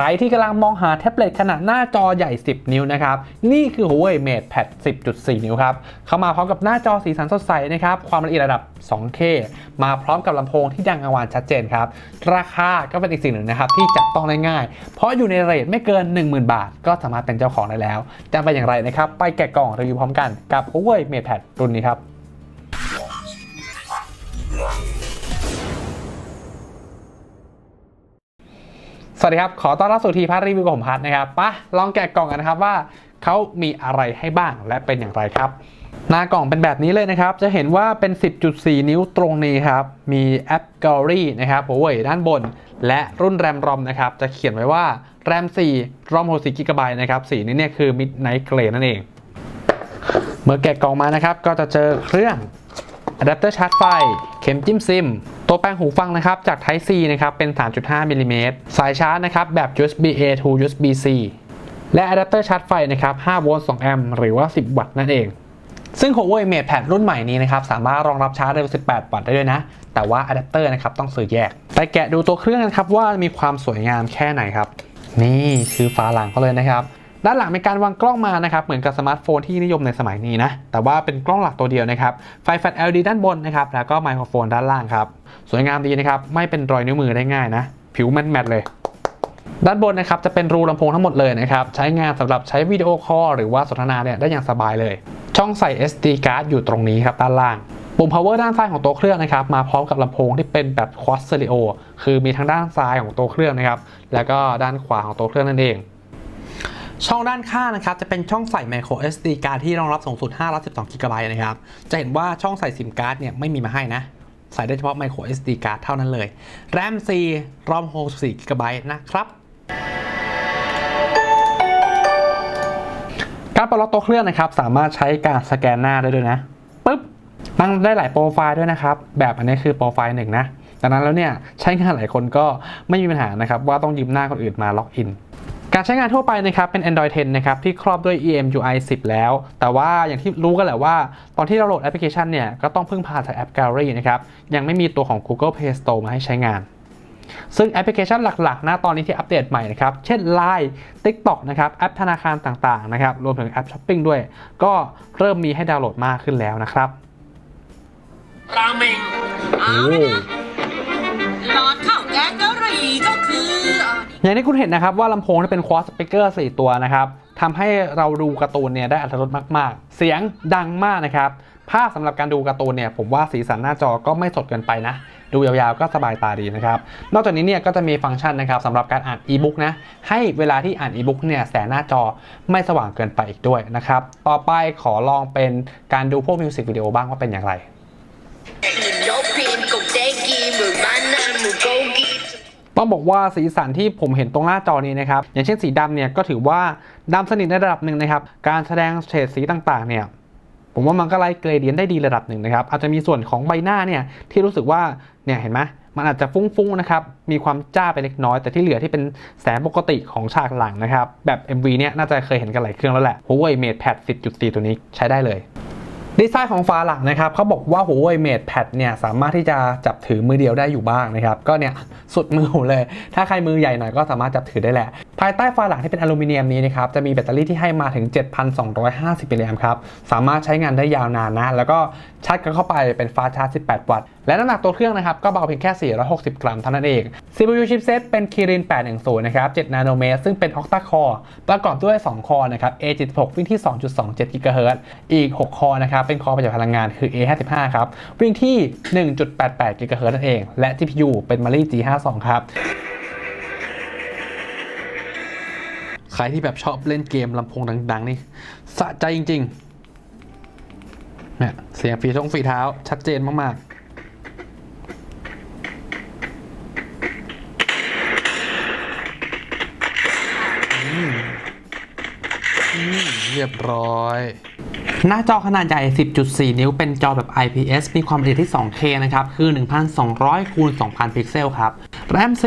รที่กำลังมองหาแท็บเล็ตขนาดหน้าจอใหญ่ 10 นิ้วนะครับ นี่คือ Huawei Mate Pad 10.4 นิ้วครับ เข้ามาพร้อมกับหน้าจอสีสันสดใสนะครับ ความละเอียดระดับ 2K มาพร้อมกับลำโพงที่ดังกังวานชัดเจนครับ ราคาก็เป็นอีกสิ่งหนึ่งนะครับ ที่จับต้องได้ง่าย เพราะอยู่ในเรทไม่เกิน 10,000 บาท ก็สามารถเป็นเจ้าของได้แล้วจะเป็นอย่างไรนะครับ ไปแกะกล่องรีวิวพร้อมกันกับ Huawei Mate Pad รุ่นนี้ครับ วัสดีครับ ขอต้อนรับสู่ทีพัทรีวิวของผมพัทนะครับปะลองแกะกล่องกันนะครับว่าเขามีอะไรให้บ้างและเป็นอย่างไรครับ หน้ากล่องเป็นแบบนี้เลยนะครับ จะเห็นว่าเป็น 10.4 นิ้วตรงนี้ครับ มีแอป Gallery นะครับโอ้ยด้านบน และรุ่นแรมรอมนะครับ จะเขียนไว้ว่าแรม4รอม64 g b นะครับ สีนี้เนี่ยคือ Midnight Gray นั่นเอง เมื่อแกะกล่องมานะครับ ก็จะเจอเครื่องอะแดปเตอร์ชาร์จไฟ เข็มจิ้มซิม ตัวแปลงหูฟังนะครับจาก Type C นะครับเป็น 3.5มิลลิเมตรสายชาร์จนะครับแบบ USB A to USB C และอะแดปเตอร์ชาร์จไฟนะครับ5โวลต์2แอมป์หรือว่า 10 วัตต์นั่นเอง ซึ่ง Huawei Mate Pad รุ่นใหม่นี้นะครับสามารถรองรับชาร์จเร็ว18 วัตต์ได้ด้วยนะ แต่ว่าอะแดปเตอร์นะครับต้องซื้อแยก ไปแกะดูตัวเครื่องกันครับว่ามีความสวยงามแค่ไหนครับ นี่คือฝาหลังเขาเลยนะครับ ด้านหลังเป็นการวางกล้องมานะครับเหมือนกับสมาร์ทโฟนที่นิยมในสมัยนี้นะแต่ว่าเป็นกล้องหลักตัวเดียวนะครับไฟแฟลช LED ด้านบนนะครับแล้วก็ไมโครโฟนด้านล่างครับสวยงามดีนะครับไม่เป็นรอยนิ้วมือได้ง่ายนะ ผิวแมทๆเลย ด้านบนนะครับจะเป็นรูลำโพงทั้งหมดเลยนะครับใช้งานสำหรับใช้วิดีโอคอลหรือว่าสนทนาเนี่ยได้อย่างสบายเลย ช่องใส่ SD card อยู่ตรงนี้ครับด้านล่างปุ่ม power ด้านซ้ายของตัวเครื่องนะครับมาพร้อมกับลำโพงที่เป็นแบบ quad stereo คือมีทั้งด้านซ้ายของตัวเครื่องนะครับแล้วก็ด้านขวาของตัวเครื่องนั่นเอง ช่องด้านข้างนะครับ จะเป็นช่องใส่ micro SD card ที่รองรับสูงสุด 512 GB นะครับ จะเห็นว่าช่องใส่ซิมการ์ดเนี่ยไม่มีมาให้นะ ใส่ได้เฉพาะ micro SD card เท่านั้นเลย RAM 4 ROM 64 GB นะครับการปลดล็อกตัวเครื่องนะครับ สามารถใช้การสแกนหน้าได้ด้วยนะปึ๊บตั้งได้หลายโปรไฟล์ด้วยนะครับ แบบอันนี้คือโปรไฟล์หนึ่งนะดังนั้นแล้วเนี่ยใช้งานหลายคนก็ไม่มีปัญหานะครับ ว่าต้องยืมหน้าคนอื่นมาล็อกอิน การใช้งานทั่วไปนะครับเป็น Android 10 นะครับที่ครอบด้วย EMUI 10 แล้ว แต่ว่าอย่างที่รู้กันแหละว่า ตอนที่เราโหลดแอปพลิเคชันเนี่ยก็ต้องพึ่งพาจากแอป Gallery นะครับยังไม่มีตัวของ Google Play Store มาให้ใช้งาน ซึ่งแอปพลิเคชันหลักๆนะตอนนี้ที่อัปเดตใหม่นะครับ เช่น Line TikTok นะครับแอปธนาคารต่างๆนะครับรวมถึงแอปช้อปปิ้งด้วย ก็เริ่มมีให้ดาวน์โหลดมากขึ้นแล้วนะครับราเมงโอ้หลอดข้าวแกงกะหรี่ก็คือ อย่างที่คุณเห็นนะครับว่าลำโพงที่เป็นควอสปีกเกอร์4ตัวนะครับทำให้เราดูการ์ตูนเนี่ยได้อัตรสมาก ๆ เสียงดังมากนะครับ ภาพสำหรับการดูการ์ตูนเนี่ยผมว่าสีสันหน้าจอก็ไม่สดเกินไปนะ ดูยาวๆก็สบายตาดีนะครับ นอกจากนี้เนี่ยก็จะมีฟังก์ชันนะครับสำหรับการอ่านอีบุ๊กนะ ให้เวลาที่อ่านอีบุ๊กเนี่ยแสงหน้าจอไม่สว่างเกินไปอีกด้วยนะครับ ต่อไปขอลองเป็นการดูพวกมิวสิกวิดีโอบ้างว่าเป็นอย่างไร ต้องบอกว่าสีสันที่ผมเห็นตรงหน้าจอนี้นะครับ อย่างเช่นสีดำเนี่ยก็ถือว่าดำสนิทในระดับหนึ่งนะครับ การแสดงเฉดสีต่างๆ เนี่ยผมว่ามันก็ไล่เกรเดียนได้ดีระดับหนึ่งนะครับ อาจจะมีส่วนของใบหน้าเนี่ยที่รู้สึกว่าเนี่ยเห็นไหมมันอาจจะฟุ้งๆนะครับ มีความจ้าไปเล็กน้อย แต่ที่เหลือที่เป็นแสงปกติของฉากหลังนะครับ แบบ MV เนี่ยน่าจะเคยเห็นกันหลายเครื่องแล้วแหละ Huawei Mate Pad 10.4 ตัวนี้ใช้ได้เลย ดีไซน์ของฝาหลังนะครับเขาบอกว่า Huawei Mate Pad เนี่ยสามารถที่จะจับถือมือเดียวได้อยู่บ้างนะครับก็เนี่ยสุดมือเลย ถ้าใครมือใหญ่หน่อยก็สามารถจับถือได้แหละ ภายใต้ฝาหลังที่เป็นอลูมิเนียมนี้นะครับจะมีแบตเตอรี่ที่ให้มาถึง 7,250มิลลิแอมป์ครับสามารถใช้งานได้ยาวนานนะแล้วก็ ชาร์จกันเข้าไปเป็นฟาชาร์จ18 วัตต์ และน้ำหนักตัวเครื่องนะครับก็เบาเพียงแค่ 460 กรัมเท่านั้นเอง CPU chipset เป็น Kirin 810 นะครับ 7 นาโนเมตร ซึ่งเป็น octa core ประกอบด้วย 2 คอนะครับ A76 วิ่งที่ 2.27 GHz อีก 6 คอนะครับ เป็นคอประหยัดพลังงานคือ A55 ครับ วิ่งที่ 1.88 GHz นั่นเอง และ GPU เป็น Mali G52 ครับใครที่แบบชอบเล่นเกมลำโพงดัง ๆ นี่สะใจจริง ๆ เนี่ยเสียงฝีทงฝีเท้าชัดเจนมากๆอืมอืมเรียบร้อย หน้าจอขนาดใหญ่ 10.4 นิ้ว เป็นจอแบบ IPS มีความละเอียดที่ 2K นะครับ คือ 1,200 คูณ 2,000 พิกเซลครับ แรม C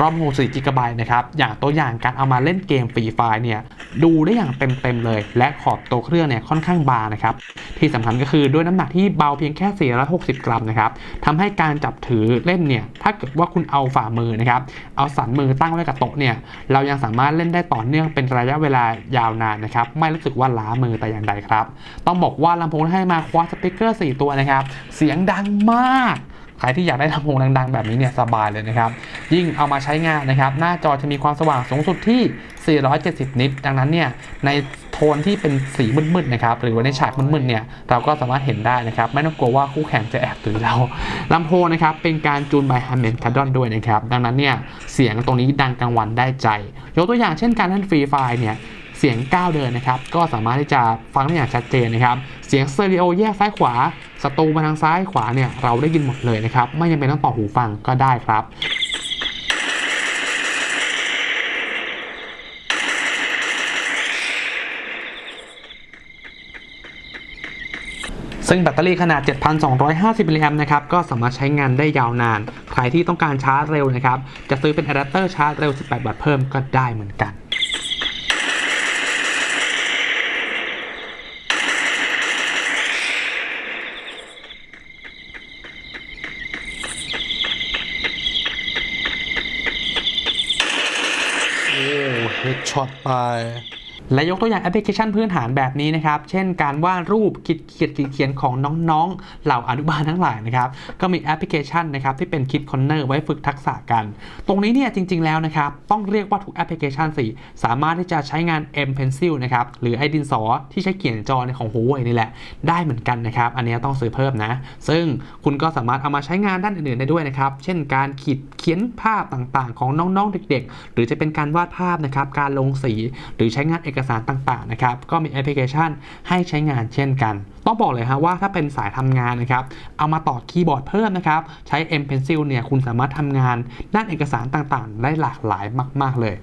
รอม64 g b นะครับ อย่างตัวอย่างการเอามาเล่นเกมฟรีไฟล์เนี่ย ดูได้อย่างเต็ม ๆ เลย และขอบตัวเครื่องเนี่ยค่อนข้างบางนะครับ ที่สำคัญก็คือด้วยน้ำหนักที่เบาเพียงแค่ 460 กรัมนะครับทำให้การจับถือเล่นเนี่ย ถ้าเกิดว่าคุณเอาฝ่ามือนะครับ เอาสันมือตั้งไว้กับโต๊ะเนี่ย เรายังสามารถเล่นได้ต่อเนื่องเป็นระยะเวลายาวนานนะครับ ไม่รู้สึกว่าล้ามือแต่อย่างใดครับ ต้องบอกว่าลำโพงให้มาควอสปีกเกอร์ 4 ตัวนะครับ เสียงดังมาก ครที่อยากได้ลำโพงดังๆ แบบนี้เนี่ยสบายเลยนะครับ ยิ่งเอามาใช้งานนะครับ หน้าจอจะมีความสว่างสูงสุดที่ 470 นิตดังนั้นเนี่ยในโทนที่เป็นสีมืดๆนะครับหรือว่าในฉากมืดๆเนี่ยเราก็สามารถเห็นได้นะครับ ไม่ต้องกลัวว่าคู่แข่งจะแอบตื่นเราลำโพงนะครับเป็นการจูน by h a m m o n c a d o n ด้วยนะครับ ดังนั้นเนี่ยเสียงตรงนี้ดังกลางวันได้ใจ ยกตัวอย่างเช่นการเล่นฟรีไฟเนี่ยเสียงก้าวเดินนะครับ ก็สามารถที่จะฟังได้อย่างชัดเจนนะครับ สียงสเตอริโอแยกซ้ายขวาสตูมาทางซ้ายขวาเนี่ยเราได้ยินหมดเลยนะครับ ไม่จำเป็นต้องต่อหูฟังก็ได้ครับซึ่งแบตเตอรี่ขนาด 7,250 มิลลิแอมป์นะครับ ก็สามารถใช้งานได้ยาวนาน ใครที่ต้องการชาร์จเร็วนะครับ จะซื้อเป็นอะแดปเตอร์ชาร์จเร็ว 18 วัตต์เพิ่มก็ได้เหมือนกัน 穿拜 และยกตัวอย่างแอปพลิเคชันพื้นฐานแบบนี้นะครับ เช่นการวาดรูปคิดเขียนเขียนของน้องๆ เหล่าอนุบาลทั้งหลายนะครับ ก็มีแอปพลิเคชันนะครับที่เป็นคิดคอนเนอร์ไว้ฝึกทักษะกัน ตรงนี้เนี่ยจริง ๆ แล้วนะครับ ต้องเรียกว่าทุกแอปพลิเคชันสิ สามารถที่จะใช้งาน M Pencil นะครับ หรือไอดินสอที่ใช้เขียนจอในของ Huawei นี่แหละ ได้เหมือนกันนะครับ อันนี้ต้องซื้อเพิ่มนะ ซึ่งคุณก็สามารถเอามาใช้งานด้านอื่นๆได้ด้วยนะครับ เช่น การขีดเขียนภาพต่างๆ ของน้องๆ เด็ก ๆ หรือจะเป็นการวาดภาพนะครับ การลงสี หรือใช้งานเอกสารต่างๆนะครับก็มีแอปพลิเคชันให้ใช้งานเช่นกัน ต้องบอกเลยฮะว่าถ้าเป็นสายทำงานนะครับเอามาต่อคีย์บอร์ดเพิ่มนะครับใช้ M Pencil เนี่ยคุณสามารถทำงานด้านเอกสารต่างๆ ได้หลากหลายมาก ๆเลย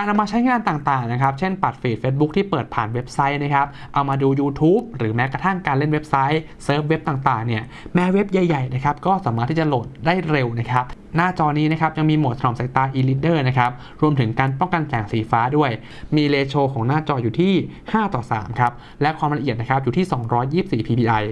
การเอามาใช้งานต่างๆนะครับ เช่นปัดฟีด Facebook ที่เปิดผ่านเว็บไซต์นะครับ เอามาดู YouTube หรือแม้กระทั่งการเล่นเว็บไซต์เซิร์ฟเว็บต่างๆเนี่ยแม้เว็บใหญ่ๆนะครับก็สามารถที่จะโหลดได้เร็วนะครับหน้าจอนี้นะครับยังมีโหมดถนอมสายตา e-reader นะครับรวมถึงการป้องกันแสงสีฟ้าด้วย มีเรโชของหน้าจออยู่ที่ 5 ต่อ 3 ครับ และความละเอียดนะครับอยู่ที่ 224 ppi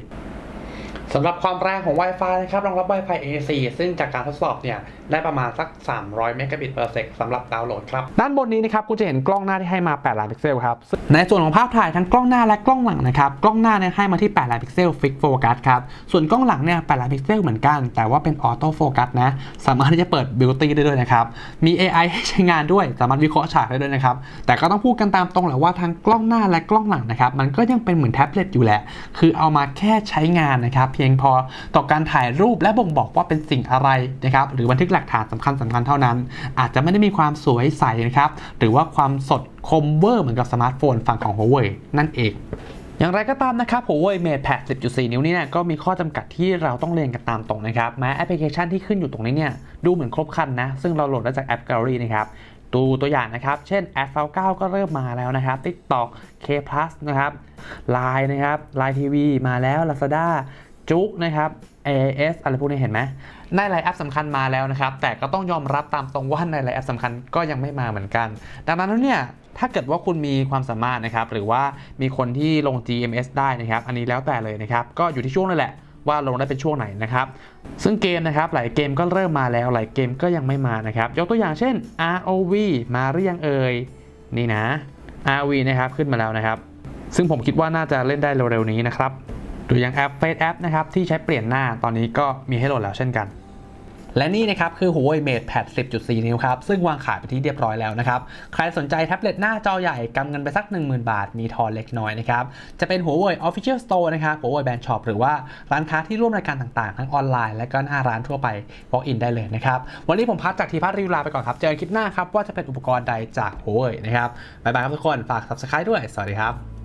สำหรับความแรงของ Wi-Fi นะครับรองรับ Wi-Fi AC ซึ่งจากการทดสอบเนี่ย ได้ประมาณสัก 300เมกะบิต per sec สำหรับดาวน์โหลดครับ ด้านบนนี้นะครับคุณจะเห็นกล้องหน้าที่ให้มา 8 ล้านพิกเซลครับ ในส่วนของภาพถ่ายทั้งกล้องหน้าและกล้องหลังนะครับ กล้องหน้าเนี่ยให้มาที่ 8 ล้านพิกเซลฟิกโฟกัสครับ ส่วนกล้องหลังเนี่ย 8 ล้านพิกเซลเหมือนกัน แต่ว่าเป็นออโต้โฟกัสนะ สามารถที่จะเปิดบิวตี้ได้ด้วยนะครับ มี AI ให้ใช้งานด้วย สามารถวิเคราะห์ฉากได้ด้วยนะครับ แต่ก็ต้องพูดกันตามตรงแหละว่าทั้งกล้องหน้าและกล้องหลังนะครับ มันก็ยังเป็นเหมือนแท็บเล็ตอยู่แหละ คือเอามาแค่ใช้งานนะครับ เพียงพอต่อการถ่ายรูปและบ่งบอกว่าเป็นสิ่งอะไรนะครับ หรือบันทึกหลักฐานสำคัญสำคัญเท่านั้น อาจจะไม่ได้มีความสวยใสนะครับ หรือว่าความสดคมเวอร์เหมือนกับสมาร์ทโฟนฝั่งของ Huawei นั่นเองอย่างไรก็ตามนะครับ Huawei MatePad 10.4 นิ้วนี้เนี่ยก็มีข้อจำกัดที่เราต้องเรียนกันตามตรงนะครับ แม้แอปพลิเคชันที่ขึ้นอยู่ตรงนี้เนี่ยดูเหมือนครบคันนะ ซึ่งเราโหลดได้จากแอป Gallery นะครับดูตัวอย่างนะครับ เช่น a d f i l 9ก็เริ่มมาแล้วนะครับ TikTok K Plus นะครับ Line นะครับ Line TV มาแล้ว Lazada จุกนะครับ AS อะไรพวกนี้เห็นไหมในหลายแอปสำคัญมาแล้วนะครับ แต่ก็ต้องยอมรับตามตรงว่าในหลายแอปสำคัญก็ยังไม่มาเหมือนกัน ดังนั้นแล้วเนี่ยถ้าเกิดว่าคุณมีความสามารถนะครับ หรือว่ามีคนที่ลง GMS ได้นะครับ อันนี้แล้วแต่เลยนะครับ ก็อยู่ที่ช่วงนั่นแหละว่าลงได้เป็นช่วงไหนนะครับ ซึ่งเกมนะครับ หลายเกมก็เริ่มมาแล้ว หลายเกมก็ยังไม่มานะครับ ยกตัวอย่างเช่น ROV มาหรือยังเอ่ย นี่นะ ROV นะครับขึ้นมาแล้วนะครับ ซึ่งผมคิดว่าน่าจะเล่นได้เร็วๆนี้นะครับ ดูอย่างแอป Face App นะครับที่ใช้เปลี่ยนหน้าตอนนี้ก็มีให้โหลดแล้วเช่นกัน และนี่นะครับคือ Huawei MatePad 10.4 นิ้วครับ ซึ่งวางขายไปที่เรียบร้อยแล้วนะครับ ใครสนใจแท็บเล็ตหน้าจอใหญ่กำเงินไปสัก 10,000 บาท มีทอนเล็กน้อยนะครับ จะเป็น Huawei Official Store นะครับ Huawei Brand Shop หรือว่าร้านค้าที่ร่วมรายการต่างๆ ทั้งออนไลน์และก็หน้าร้านทั่วไป walk in ได้เลยนะครับ วันนี้ผมพักจากทีพัทรีวิวลาไปก่อนครับ เจอกันคลิปหน้าครับว่าจะเป็นอุปกรณ์ใดจาก Huawei นะครับบ๊ายบายครับทุกคนฝาก subscribe ด้วยสวัสดีครับ